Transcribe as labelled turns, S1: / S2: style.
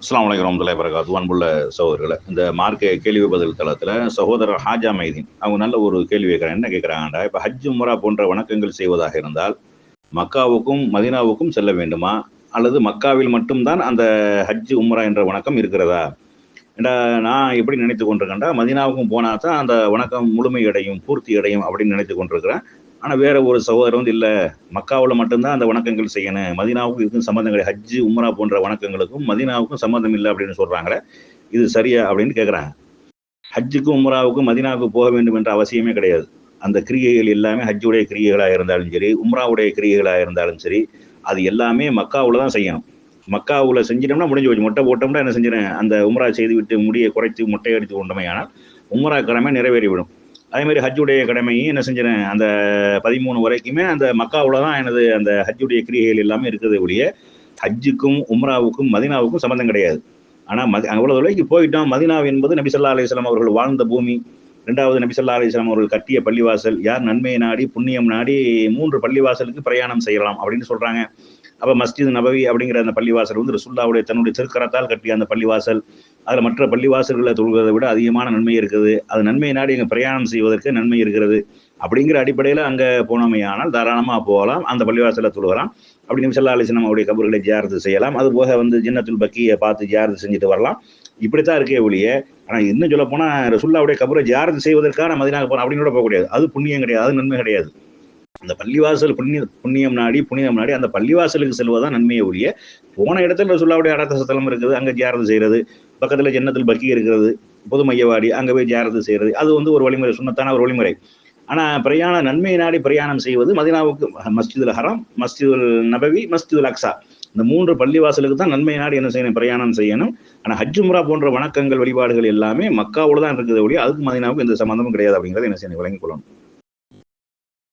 S1: அஸ்லாம் வலைக்கம் வரமத்துல்லாஹி வரகாத்து அன்புள்ள சகோதரர்களை இந்த மார்க்க கேள்வி பதில் தளத்தில் சகோதரர் ஹாஜா மைதீன் அவங்க நல்ல ஒரு கேள்வி கேட்குறாங்க. என்ன கேட்குறாங்கடா இப்போ ஹஜ் முரா போன்ற வணக்கங்கள் செய்வதாக இருந்தால் மக்காவுக்கும் மதினாவுக்கும் செல்ல வேண்டுமா? அல்லது மக்காவில் மட்டும்தான் அந்த ஹஜ் உம்ரா என்ற வணக்கம் இருக்கிறதா? ஏண்டா நான் எப்படி நினைத்து கொண்டிருக்கேன்டா மதினாவுக்கும் போனால் தான் அந்த வணக்கம் முழுமை அடையும் பூர்த்தி அடையும் அப்படின்னு நினைத்து கொண்டிருக்கிறேன். ஆனால் வேற ஒரு சகோதரர் வந்து இல்லை மக்காவில் மட்டும்தான் அந்த வணக்கங்கள் செய்யணும். மதினாவுக்கும் இதுக்கும் சம்மந்தம் கிடையாது. ஹஜ்ஜு உம்ரா போன்ற வணக்கங்களுக்கும் மதினாவுக்கும் சம்மந்தம் இல்லை அப்படின்னு சொல்கிறாங்களே இது சரியா அப்படின்னு கேட்குறாங்க ஹஜ்ஜுக்கும் உம்ராவுக்கும் மதினாவுக்கு போக வேண்டும் என்ற அவசியமே கிடையாது. அந்த கிரியைகள் எல்லாமே ஹஜ்ஜுடைய கிரியைகளாக இருந்தாலும் சரி உம்ராவுடைய கிரியைகளாக இருந்தாலும் சரி அது எல்லாமே மக்காவில் தான் செய்யணும். மக்காவில் செஞ்சிட்டோம்னா முடிஞ்சு போச்சு. மொட்டை போட்டோம்னா என்ன செஞ்சிடறேன் அந்த உம்ரா செய்து விட்டு முடியை குறைத்து முட்டையடித்து அடித்து கொண்டோமே ஆனால் உம்ரா கடமை நிறைவேறிவிடும். அதே மாதிரி ஹஜ்ஜுடைய கடமையும் என்ன செஞ்சேன் அந்த பதிமூணு வரைக்குமே அந்த மக்காவில் தான் எனது அந்த ஹஜ்ஜுடைய கிரியைகள் எல்லாமே இருக்கிறது ஒழிய ஹஜ்ஜுக்கும் உம்ராவுக்கும் மதினாவுக்கும் சம்மந்தம் கிடையாது. ஆனால் மதி அவ்வளோ தொலைக்கு போயிட்டோம். மதினா என்பது நபி சொல்லா அலிஸ்லாம் அவர்கள் வாழ்ந்த பூமி. ரெண்டாவது நபி சொல்லா அலிஸ்லாம் அவர்கள் கட்டிய பள்ளிவாசல். யார் நன்மையை நாடி புண்ணியம் நாடி மூன்று பள்ளிவாசலுக்கு பிரயாணம் செய்யலாம் அப்படின்னு சொல்கிறாங்க அப்போ மஸ்ஜித் நபவி அப்படிங்கிற அந்த பள்ளிவாசல் வந்து ரசுல்லாவுடைய தன்னுடைய திருக்கரத்தால் கட்டிய அந்த பள்ளிவாசல். அதில் மற்ற பள்ளிவாசல்களை தொழுகிறதை விட அதிகமான நன்மை இருக்குது. அது நன்மை நாடி இங்கே பிரயாணம் செய்வதற்கு நன்மை இருக்கிறது. அப்படிங்கிற அடிப்படையில் அங்கே போனோமே ஆனால் தாராளமாக போகலாம். அந்த பள்ளிவாசலில் தொழுகலாம். அப்படி நிமிஷல்லா அலிஸ்லாம் அவருடைய கபர்களை ஜியாரத்து செய்யலாம். அது போக வந்து ஜின்னத்துல் பக்கியை பார்த்து ஜியாரத்து செஞ்சுட்டு வரலாம். இப்படித்தான் இருக்கே ஒழிய ஆனால் இன்னும் சொல்ல போனால் ரசுல்லாவுடைய கபரை ஜியாரத்து செய்வதற்காக மதினாக போகணும் அப்படின்னு கூட போகக்கூடாது அது புண்ணியம் கிடையாது. அது நன்மை கிடையாது. அந்த பள்ளிவாசல் புண்ணிய புண்ணியம் நாடி புண்ணியம் நாடி அந்த பள்ளிவாசலுக்கு செல்வதான் நன்மையை ஒழிய போன இடத்துல ரசுல்லாவுடைய அடத்த ஸ்தலம் இருக்குது. அங்கே ஜியாரத்து செய்கிறது பக்கத்தில் ஜன்னத்தில் பக்கி இருக்கிறது பொது மையவாடி அங்கே போய் ஜாரத்து செய்கிறது அது வந்து ஒரு வழிமுறை சுண்ணத்தான ஒரு வழிமுறை. ஆனால் பிரயாண நன்மை நாடி பிரயாணம் செய்வது மதினாவுக்கு மஸ்ஜிதுல் ஹரம் மஸ்ஜிதுல் நபவி மஸ்ஜிதுல் அக்ஸா இந்த மூன்று பள்ளிவாசலுக்கு தான் நன்மை நாடி என்ன செய்யணும் பிரயாணம் செய்யணும். ஆனால் ஹஜ் போன்ற வணக்கங்கள் வழிபாடுகள் எல்லாமே மக்காவோடு தான் இருக்குது ஒழிய அதுக்கு மதினாவுக்கு எந்த சம்மந்தமும் கிடையாது அப்படிங்கிறத என்ன செய்யணும் விளங்கிக் கொள்ளணும்.